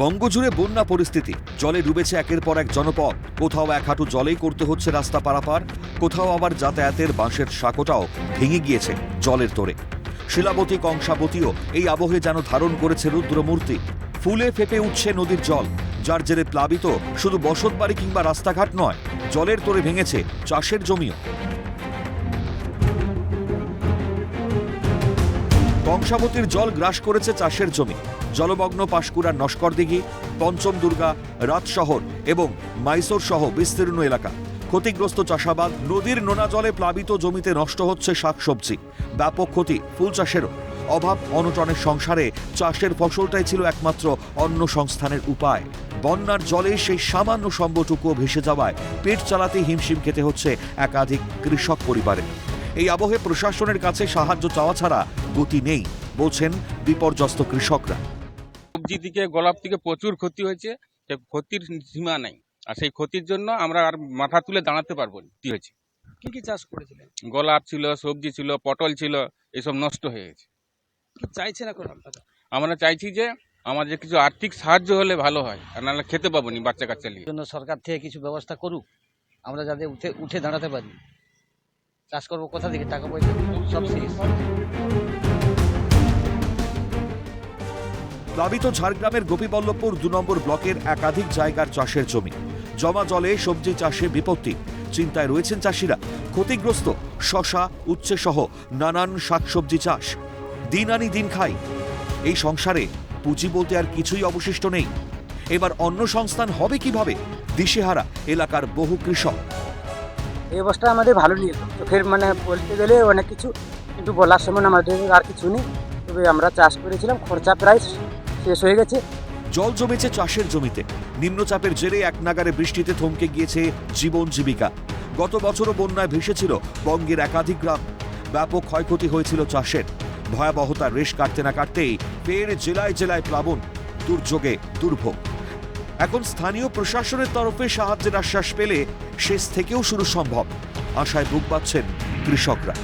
বঙ্গজুড়ে বন্যা পরিস্থিতি। জলে ডুবেছে একের পর এক জনপদ। কোথাও এক হাঁটু জলেই করতে হচ্ছে রাস্তা পারাপার। কোথাও আবার যাতায়াতের বাঁশের সাঁকোটাও ভেঙে গিয়েছে জলের তোরে। শিলাবতী কংসাবতীও এই আবহে যেন ধারণ করেছে রুদ্রমূর্তি। ফুলে ফেপে উঠছে নদীর জল। যার জেরে প্লাবিত শুধু বসতবাড়ি কিংবা রাস্তাঘাট নয়, জলের তোরে ভেঙেছে চাষের জমিও। কংসাবতীর জল গ্রাস করেছে চাষের জমি। জলমগ্ন পাশকুড়ার নস্করদিঘি পঞ্চম দুর্গা রাতশহর এবং মাইসোর সহ বিস্তীর্ণ এলাকা। ক্ষতিগ্রস্ত চাষাবাদ, নদীর নোনা জলে প্লাবিত জমিতে নষ্ট হচ্ছে শাকসবজি। ব্যাপক ক্ষতি ফুল চাষেরও। অভাব অনটনের সংসারে চাষের ফসলটাই ছিল একমাত্র অন্ন সংস্থানের উপায়। বন্যার জলে সেই সামান্য সম্বটুকুও ভেসে যাওয়ায় পেট চালাতে হিমশিম খেতে হচ্ছে একাধিক কৃষক পরিবারে এই আবহে প্রশাসনের কাছে সাহায্য চাওয়া ছাড়া গতি নেই বলছেন বিপর্যস্ত কৃষকরা। সবজি দিকে গোলাপ থেকে প্রচুর ক্ষতি হয়েছে সে ক্ষতির সীমা নাই। আর সেই ক্ষতির জন্য আমরা আর মাথা তুলে দাঁড়াতে পারব না কি হয়েছে। কি কি চাষ করেছিলেন? গোলাপ ছিল সবজি ছিল পটল ছিল এসব নষ্ট হয়ে গেছে। কি চাইছেন এখন আপনারা? আমরা চাইছি যে আমাদের কিছু আর্থিক সাহায্য হলে ভালো হয় আর নাহলে খেতে পাবো নি বাচ্চা কাচ্চা নিয়ে জন্য সরকার থেকে কিছু ব্যবস্থা করুক আমরা যাতে উঠে উঠে দাঁড়াতে পারি। চাষ করব, কোথা থেকে টাকা পয়সা সব শেষ প্লাবিত ঝাড়গ্রামের গোপীবল্লভপুর দু নম্বর ব্লকের একাধিক জায়গার চাষের জমি। জমা জলে সবজি চাষে বিপত্তি। চিন্তায় রয়েছেন চাষিরা। ক্ষতিগ্রস্ত শশা উচ্ছে সহ নানান শাকসবজি চাষ। দিন আনি দিন খাই। এই সংসারে পুঁজি বলতে আর কিছুই অবশিষ্ট নেই। এবার অন্য সংস্থান হবে কীভাবে? দিশেহারা এলাকার বহু কৃষক। এই অবস্থা আমাদের ভালো নেই চোখের মানে বলতে গেলে অনেক কিছু কিন্তু বলার সময় আমাদের আর কিছু নেই। তবে আমরা চাষ করেছিলাম, খরচা প্রায় শেষ হয়ে গেছে। জল জমেছে চাষের জমিতে। নিম্নচাপের জেরে এক নাগারে বৃষ্টিতে থমকে গিয়েছে জীবন জীবিকা। গত বছরও বন্যায় ভেসেছিল বঙ্গের একাধিক গ্রাম। ব্যাপক ক্ষয়ক্ষতি হয়েছিল চাষের। ভয়াবহতা রেশ কাটতে না কাটতেই ফের জেলায় জেলায় প্লাবন, দুর্যোগে দুর্ভোগ। এখন স্থানীয় প্রশাসনের তরফে সাহায্যের আশ্বাস পেলে শেষ থেকেও শুরু সম্ভব, আশায় বুক পাচ্ছেন কৃষকরা।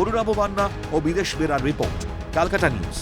অরুণাভ বান্না ও বিদেশ বেরার রিপোর্ট, কালকাটা নিউজ।